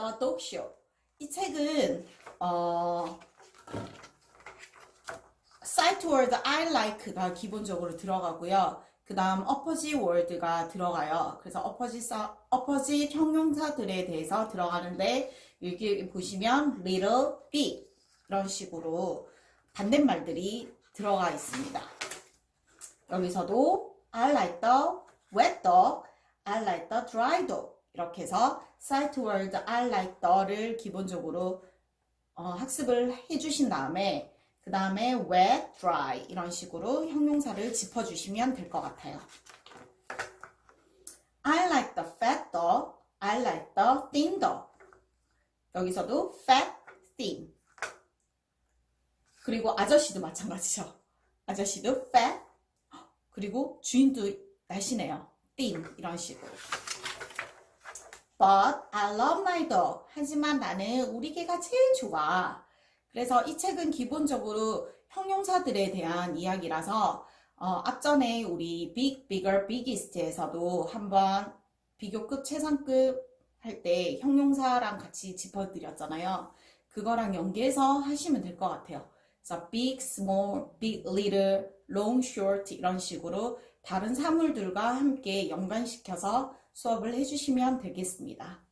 the. 이 책은 어 sight word I like가 기본적으로 들어가고요. 그 다음 opposite word가 들어가요. 그래서 opposite, opposite 형용사들에 대해서 들어가는데 여기 보시면 little, big 이런 식으로 반대말들이 들어가 있습니다. 여기서도 I like the wet dog, I like the dry dog 이렇게 해서 sight word I like the를 기본적으로 어, 학습을 해주신 다음에 그 다음에 wet, dry 이런 식으로 형용사를 짚어주시면 될 것 같아요. I like the fat dog, I like the thin dog. 여기서도 fat, thin. 그리고 아저씨도 마찬가지죠. 아저씨도 fat, 그리고 주인도 날씬해요. thin 이런 식으로. But I love my dog. 하지만 나는 우리 개가 제일 좋아. 그래서 이 책은 기본적으로 형용사들에 대한 이야기라서 어, 앞전에 우리 big, bigger, biggest에서도 한번 비교급, 최상급 할 때 형용사랑 같이 짚어드렸잖아요. 그거랑 연계해서 하시면 될 것 같아요. 그래서 big, small, big, little, long, short 이런 식으로 다른 사물들과 함께 연관시켜서 수업을 해주시면 되겠습니다.